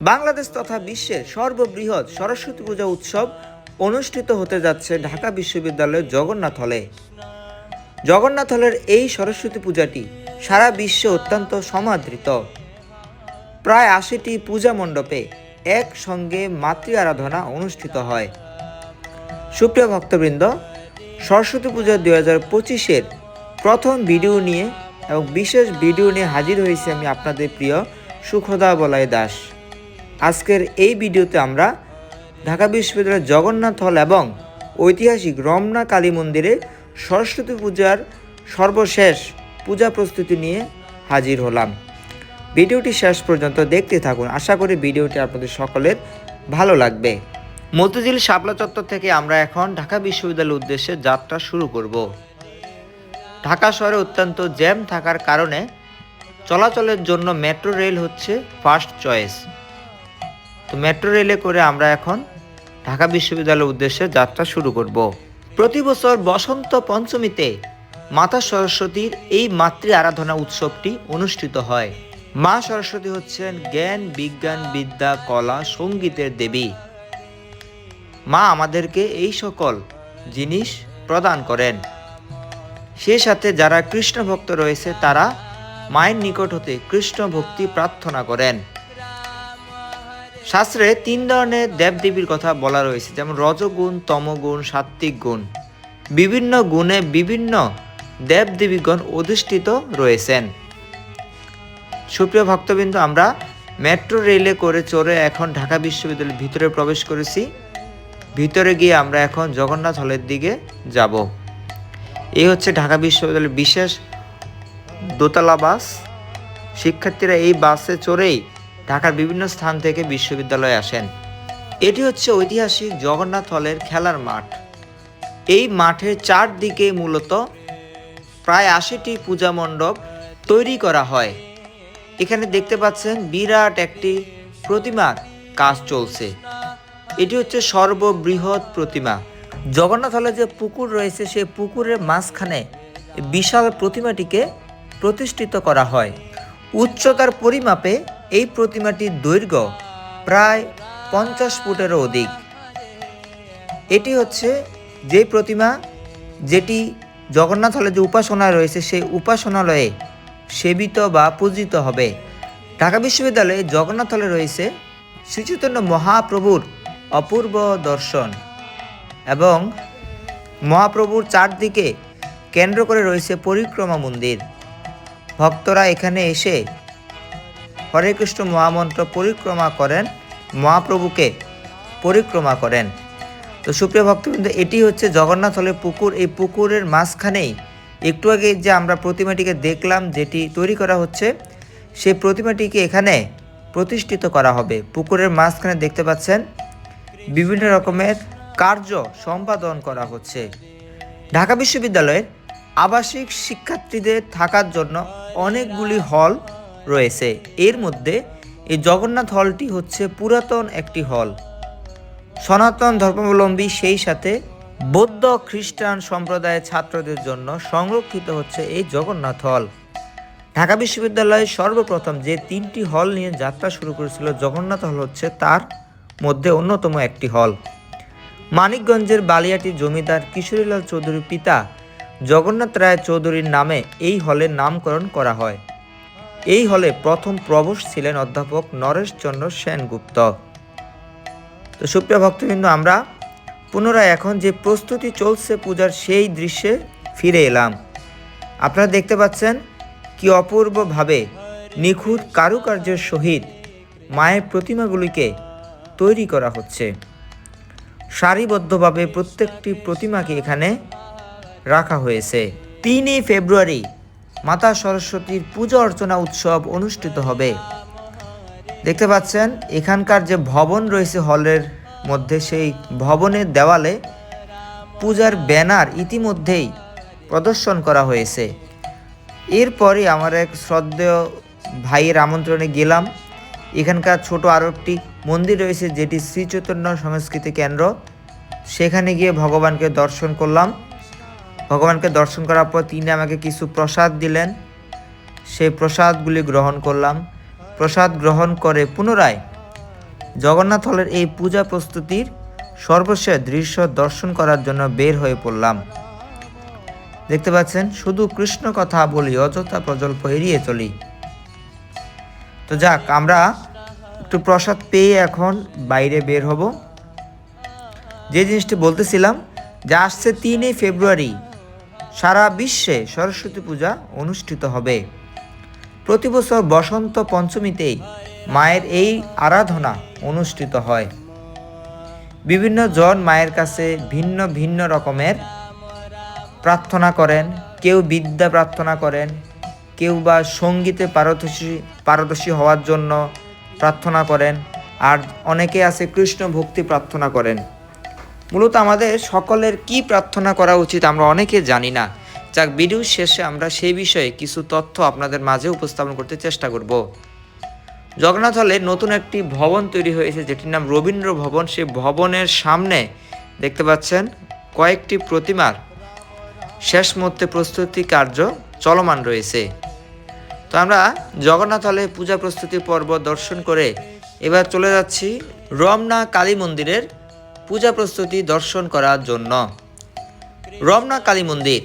বাংলাদেশ তথা বিশ্বের সর্ববৃহৎ সরস্বতী পূজা উৎসব অনুষ্ঠিত হতে যাচ্ছে ঢাকা বিশ্ববিদ্যালয়ের জগন্নাথ হলে। জগন্নাথ হলের এই সরস্বতী পূজাটি সারা বিশ্বে অত্যন্ত সমাদৃত। প্রায় আশিটি পূজা মণ্ডপে একসঙ্গে মাতৃ আরাধনা অনুষ্ঠিত হয়। সুপ্রিয় ভক্তবৃন্দ, সরস্বতী পূজা দুই হাজার পঁচিশের প্রথম ভিডিও নিয়ে এবং বিশেষ ভিডিও নিয়ে হাজির হয়েছি আমি আপনাদের প্রিয় সুখদা বলাই দাস। আজকের এই ভিডিওতে আমরা ঢাকা বিশ্ববিদ্যালয়ের জগন্নাথ হল এবং ঐতিহাসিক রমনা কালী মন্দিরে সরস্বতী পূজার সর্বশেষ পূজা প্রস্তুতি নিয়ে হাজির হলাম। ভিডিওটি শেষ পর্যন্ত দেখতে থাকুন। আশা করি ভিডিওটি আপনাদের সকলের ভালো লাগবে। মতিঝিল শাপলা চত্বর থেকে আমরা এখন ঢাকা বিশ্ববিদ্যালয়ের উদ্দেশ্যে যাত্রা শুরু করব। ঢাকা শহরে অত্যন্ত জ্যাম থাকার কারণে চলাচলের জন্য মেট্রো রেল হচ্ছে ফার্স্ট চয়েস তো মেট্রো রেলে করে আমরা এখন ঢাকা বিশ্ববিদ্যালয়ের উদ্দেশ্যে যাত্রা শুরু করব। প্রতি বছর বসন্ত পঞ্চমীতে মাতা সরস্বতীর এই মাতৃ আরাধনা উৎসবটি অনুষ্ঠিত হয়। মা সরস্বতী হচ্ছেন জ্ঞান, বিজ্ঞান, বিদ্যা, কলা, সঙ্গীতের দেবী। মা আমাদেরকে এই সকল জিনিস প্রদান করেন। সেই সাথে যারা কৃষ্ণ ভক্ত রয়েছে তারা মায়ের নিকট হতে কৃষ্ণ ভক্তি প্রার্থনা করেন। শাস্ত্রে তিন ধরনের দেবদেবীর কথা বলা রয়েছে, যেমন রজগুণ, তমগুণ সাত্ত্বিক গুণ। বিভিন্ন গুণে বিভিন্ন দেবদেবীগণ অধিষ্ঠিত রয়েছেন। সুপ্রিয় ভক্তবৃন্দ, আমরা মেট্রো রেলে করে চড়ে এখন ঢাকা বিশ্ববিদ্যালয়ের ভিতরে প্রবেশ করেছি। ভিতরে গিয়ে আমরা এখন জগন্নাথ হলের দিকে যাব। এই হচ্ছে ঢাকা বিশ্ববিদ্যালয়ের বিশেষ দোতলা বাস। শিক্ষার্থীরা এই বাসে চড়েই ঢাকার বিভিন্ন স্থান থেকে বিশ্ববিদ্যালয়ে আসেন। এটি হচ্ছে ঐতিহাসিক জগন্নাথ হলের খেলার মাঠ। এই মাঠের চারদিকে মূলত প্রায় আশিটি পূজা মণ্ডপ তৈরি করা হয়। এখানে দেখতে পাচ্ছেন বিরাট একটি প্রতিমার কাজ চলছে। এটি হচ্ছে সর্ববৃহৎ প্রতিমা। জগন্নাথ হলে যে পুকুর রয়েছে সেই পুকুরের মাঝখানে বিশাল প্রতিমাটিকে প্রতিষ্ঠিত করা হয়। উচ্চতার পরিমাপে এই প্রতিমাটির দৈর্ঘ্য প্রায় পঞ্চাশ ফুটেরও অধিক। এটি হচ্ছে যে প্রতিমা যেটি জগন্নাথ হলে যে উপাসনা রয়েছে, সেই উপাসনালয়ে সেবিত বা পূজিত হবে। ঢাকা বিশ্ববিদ্যালয়ে জগন্নাথ হলে রয়েছে শ্রীচৈতন্য মহাপ্রভুর অপূর্ব দর্শন এবং মহাপ্রভুর চারদিকে কেন্দ্র করে রয়েছে পরিক্রমা মন্দির। ভক্তরা এখানে এসে হরে কৃষ্ণ মহামন্ত্র পরিক্রমা করেন, মহাপ্রভুকে পরিক্রমা করেন। তো সুপ্রিয় ভক্তবৃন্দ, এটি হচ্ছে জগন্নাথ হলের পুকুর। এই পুকুরের মাঝখানেই একটু আগে যে আমরা প্রতিমাটিকে দেখলাম, যেটি তৈরি করা হচ্ছে, সেই প্রতিমাটিকে এখানে প্রতিষ্ঠিত করা হবে। পুকুরের মাঝখানে দেখতে পাচ্ছেন, বিভিন্ন রকমের কার্য সম্পাদন করা হচ্ছে। ঢাকা বিশ্ববিদ্যালয়ের আবাসিক শিক্ষার্থীদের থাকার জন্য অনেকগুলি হল রয়েছে। এর মধ্যে এই জগন্নাথ হলটি হচ্ছে পুরাতন একটি হল। সনাতন ধর্মাবলম্বী সেই সাথে বৌদ্ধ খ্রিস্টান সম্প্রদায়ের ছাত্রদের জন্য সংরক্ষিত হচ্ছে এই জগন্নাথ হল। ঢাকা বিশ্ববিদ্যালয়ে সর্বপ্রথম যে তিনটি হল নিয়ে যাত্রা শুরু করেছিল জগন্নাথ হল হচ্ছে তার মধ্যে অন্যতম একটি হল। মানিকগঞ্জের বালিয়াটি জমিদার কিশোরীলাল চৌধুরীর পিতা জগন্নাথ রায় চৌধুরীর নামে এই হলের নামকরণ করা হয়। এই হলে প্রথম প্রবেশ ছিলেন অধ্যাপক নরেশচন্দ্র সেনগুপ্ত। তো সুপ্রিয় ভক্তবৃন্দ, আমরা পুনরায় এখন যে প্রস্তুতি চলছে পূজার সেই দৃশ্যে ফিরে এলাম। আপনারা দেখতে পাচ্ছেন কি অপূর্বভাবে নিখুঁত কারুকার্যের সহিত মায়ের প্রতিমাগুলিকে তৈরি করা হচ্ছে। সারিবদ্ধভাবে প্রত্যেকটি প্রতিমাকে এখানে রাখা হয়েছে। তিনই ফেব্রুয়ারি মাতা সরস্বতীর পূজা অর্চনা উৎসব অনুষ্ঠিত হবে। দেখতে পাচ্ছেন, এখানকার যে ভবন রয়েছে হলের মধ্যে, সেই ভবনের দেওয়ালে পূজার ব্যানার ইতিমধ্যেই প্রদর্শন করা হয়েছে। এরপরই আমার এক শ্রদ্ধেয় ভাইয়ের আমন্ত্রণে গেলাম। এখানকার ছোট আরও একটি মন্দির রয়েছে, যেটি শ্রী চৈতন্য সংস্কৃতি কেন্দ্র। সেখানে গিয়ে ভগবানকে দর্শন করলাম। ভগবানকে দর্শন করার পর তিনি আমাকে কিছু প্রসাদ দিলেন। সেই প্রসাদগুলি গ্রহণ করলাম। প্রসাদ গ্রহণ করে পুনরায় জগন্নাথ হলের এই পূজা প্রস্তুতির সর্বশেষ দৃশ্য দর্শন করার জন্য বের হয়ে পড়লাম। দেখতে পাচ্ছেন, শুধু কৃষ্ণ কথা বলি, অযথা প্রজল্প এড়িয়ে চলি। তো যাক, আমরা একটু প্রসাদ পেয়ে এখন বাইরে বের হব। যে জিনিসটি বলতেছিলাম, যে আসছে তিনই ফেব্রুয়ারি সারা বিশ্বে সরস্বতী পূজা অনুষ্ঠিত হবে। প্রতি বছর বসন্ত পঞ্চমীতেই মায়ের এই আরাধনা অনুষ্ঠিত হয়। বিভিন্ন জন মায়ের কাছে ভিন্ন ভিন্ন রকমের প্রার্থনা করেন, কেউ বিদ্যা প্রার্থনা করেন, কেউ বা সঙ্গীতে পারদর্শী পারদর্শী হওয়ার জন্য প্রার্থনা করেন, আর অনেকে আছে কৃষ্ণ ভক্তি প্রার্থনা করেন। মূলত আমাদের সকলের কি প্রার্থনা করা উচিত আমরা অনেকে জানি না। যাক, ভিডিও শেষে আমরা সেই বিষয়ে কিছু তথ্য আপনাদের মাঝে উপস্থাপন করতে চেষ্টা করব। জগন্নাথ হলে নতুন একটি ভবন তৈরি হয়েছে, যেটির নাম রবীন্দ্র ভবন। সেই ভবনের সামনে দেখতে পাচ্ছেন কয়েকটি প্রতিমার শেষ মুহূর্তে প্রস্তুতি কার্য চলমান রয়েছে। তো আমরা জগন্নাথ হলে পূজা প্রস্তুতি পর্ব দর্শন করে এবার চলে যাচ্ছি রমনা কালী মন্দিরের পূজা প্রস্তুতি দর্শন করার জন্য। রমনা কালী মন্দির,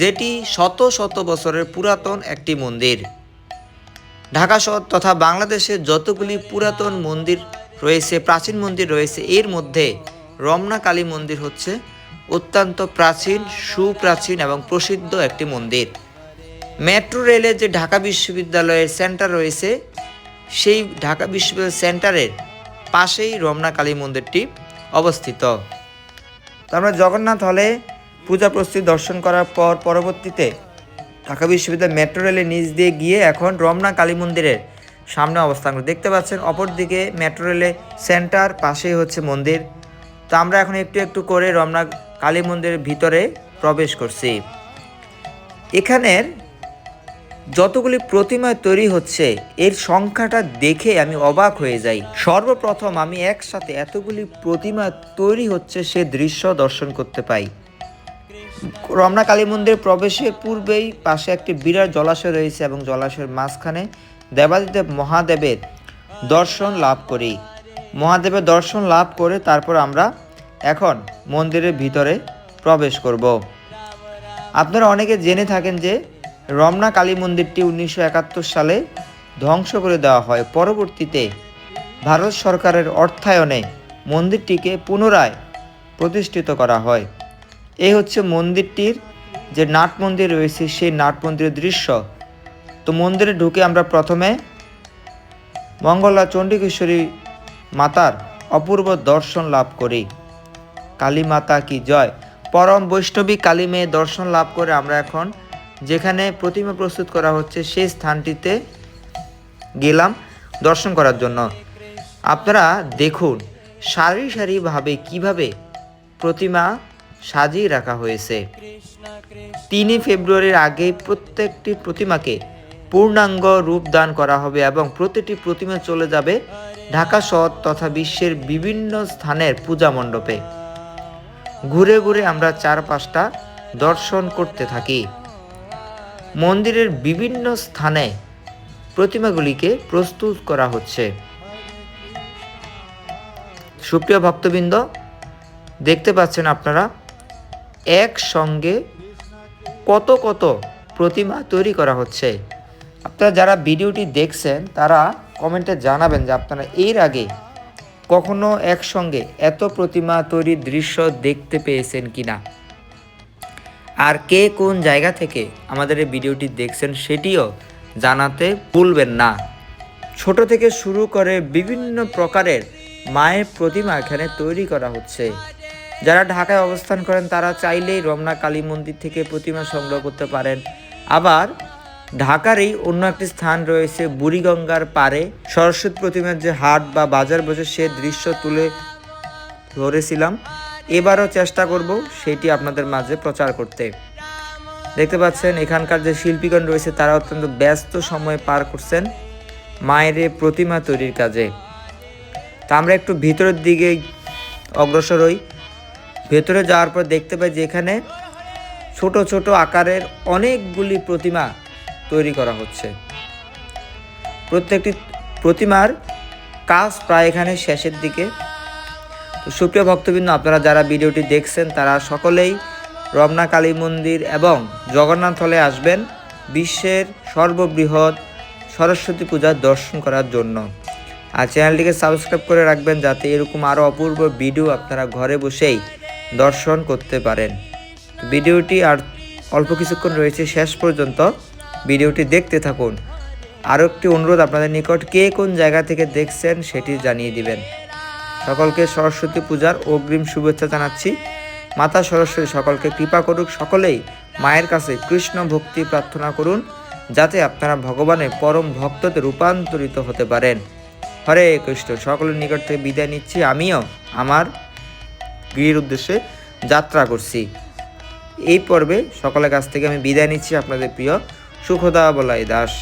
যেটি শত শত বছরের পুরাতন একটি মন্দির। ঢাকা শহর তথা বাংলাদেশে যতগুলি পুরাতন মন্দির রয়েছে, প্রাচীন মন্দির রয়েছে, এর মধ্যে রমনা কালী মন্দির হচ্ছে অত্যন্ত প্রাচীন, সুপ্রাচীন এবং প্রসিদ্ধ একটি মন্দির। মেট্রো রেলের যে ঢাকা বিশ্ববিদ্যালয়ের সেন্টার রয়েছে, সেই ঢাকা বিশ্ববিদ্যালয় সেন্টারের পাশেই রমনা কালী মন্দিরটি। অবস্থিত। আমরা জগন্নাথ হলে পূজা প্রস্তুতি দর্শন করার পর পরবর্তীতে ঢাকা বিশ্ববিদ্যালয় মেট্রো রেলের নিচ দিয়ে গিয়ে এখন রমনা কালী মন্দিরের সামনে অবস্থান করি। দেখতে পাচ্ছেন অপরদিকে মেট্রো রেলের সেন্টার পাশেই হচ্ছে মন্দির। তো আমরা এখন একটু একটু করে রমনা কালী মন্দিরের ভিতরে প্রবেশ করছি। এখানের যতগুলি প্রতিমা তৈরি হচ্ছে, এর সংখ্যাটা দেখে আমি অবাক হয়ে যাই। সর্বপ্রথম আমি একসাথে এতগুলি প্রতিমা তৈরি হচ্ছে সে দৃশ্য দর্শন করতে পাই। রমনা কালী মন্দির প্রবেশের পূর্বেই পাশে একটি বিরাট জলাশয় রয়েছে এবং জলাশয়ের মাঝখানে দেবাদিদেব মহাদেবের দর্শন লাভ করি। মহাদেবের দর্শন লাভ করে তারপর আমরা এখন মন্দিরের ভিতরে প্রবেশ করব। আপনারা অনেকে জেনে থাকেন যে রমনা কালী মন্দিরটি উনিশশো একাত্তর সালে ধ্বংস করে দেওয়া হয়। পরবর্তীতে ভারত সরকারের অর্থায়নে মন্দিরটিকে পুনরায় প্রতিষ্ঠিত করা হয়। এই হচ্ছে মন্দিরটির যে নাট মন্দির রয়েছে, সেই নাট মন্দিরের দৃশ্য। তো মন্দিরে ঢুকে আমরা প্রথমে মঙ্গলা চণ্ডীকেশ্বরী মাতার অপূর্ব দর্শন লাভ করি। কালী মাতা কি জয়? পরম বৈষ্ণবী কালী মেয়ে দর্শন লাভ করে আমরা এখন যেখানে প্রতিমা প্রস্তুত করা হচ্ছে, সেই স্থানটিতে গেলাম দর্শন করার জন্য। আপনারা দেখুন সারি সারিভাবে কীভাবে প্রতিমা সাজিয়ে রাখা হয়েছে। তিনই ফেব্রুয়ারির আগে প্রত্যেকটি প্রতিমাকে পূর্ণাঙ্গ রূপ দান করা হবে এবং প্রতিটি প্রতিমা চলে যাবে ঢাকা শহর তথা বিশ্বের বিভিন্ন স্থানের পূজা মণ্ডপে। ঘুরে ঘুরে আমরা চার পাঁচটা দর্শন করতে থাকি। মন্দিরের বিভিন্ন স্থানে প্রতিমাগুলিকে প্রস্তুত করা হচ্ছে। সুপ্রিয় ভক্তবৃন্দ, দেখতে পাচ্ছেন আপনারা, একসঙ্গে কত কত প্রতিমা তৈরি করা হচ্ছে। আপনারা যারা ভিডিওটি দেখছেন, তারা কমেন্টে জানাবেন যে আপনারা এর আগে কখনো একসঙ্গে এত প্রতিমা তৈরির দৃশ্য দেখতে পেয়েছেন কিনা। আর কে কোন জায়গা থেকে আমাদের এই ভিডিওটি দেখছেন সেটিও জানাতে ভুলবেন না। ছোট থেকে শুরু করে বিভিন্ন প্রকারের মায়ের প্রতিমা এখানে তৈরি করা হচ্ছে। যারা ঢাকায় অবস্থান করেন, তারা চাইলেই রমনা, কালী মন্দির থেকে প্রতিমা সংগ্রহ করতে পারেন। আবার ঢাকারই অন্য একটি স্থান রয়েছে বুড়িগঙ্গার পারে সরস্বতী প্রতিমার যে হাট বা বাজার বসে সে দৃশ্য তুলে ধরেছিলাম। এবারও চেষ্টা করব সেটি আপনাদের মাঝে প্রচার করতে। দেখতে পাচ্ছেন, এখানকার যে শিল্পীগণ রয়েছে, তারা অত্যন্ত ব্যস্ত সময় পার করছেন মায়ের প্রতিমা তৈরির কাজে। তা আমরা একটু ভিতরের দিকে অগ্রসর হই। ভেতরে যাওয়ার পর দেখতে পাই যে এখানে ছোট ছোট আকারের অনেকগুলি প্রতিমা তৈরি করা হচ্ছে। প্রত্যেকটি প্রতিমার কাজ প্রায় এখানে শেষের দিকে। তো সুপ্রিয় ভক্তবৃন্দ, আপনারা যারা ভিডিওটি দেখছেন, তারা সকলেই রমনা কালী মন্দির এবং জগন্নাথ হলে আসবেন বিশ্বের সর্ববৃহৎ সরস্বতী পূজার দর্শন করার জন্য। আর চ্যানেলটিকে সাবস্ক্রাইব করে রাখবেন যাতে এরকম আরও অপূর্ব ভিডিও আপনারা ঘরে বসেই দর্শন করতে পারেন। ভিডিওটি আর অল্প কিছুক্ষণ রয়েছে, শেষ পর্যন্ত ভিডিওটি দেখতে থাকুন। আরও একটি অনুরোধ, আপনাদের নিকট কে কোন জায়গা থেকে দেখছেন সেটি জানিয়ে দিবেন। সকলকে সরস্বতী পূজার অগ্রিম শুভেচ্ছা জানাচ্ছি। মাতা সরস্বতী, সকলকে কৃপা করুক, সকলেই মায়ের কাছে কৃষ্ণ ভক্তি প্রার্থনা করুন, যাতে আপনারা ভগবানের পরম ভক্ততে রূপান্তরিত হতে পারেন। হরে কৃষ্ণ, সকলের নিকট থেকে বিদায় নিচ্ছি। আমিও আমার গৃহের উদ্দেশ্যে যাত্রা করছি। এই পর্বে সকলের কাছ থেকে আমি বিদায় নিচ্ছি। আপনাদের প্রিয় সুখদা বলাই দাস।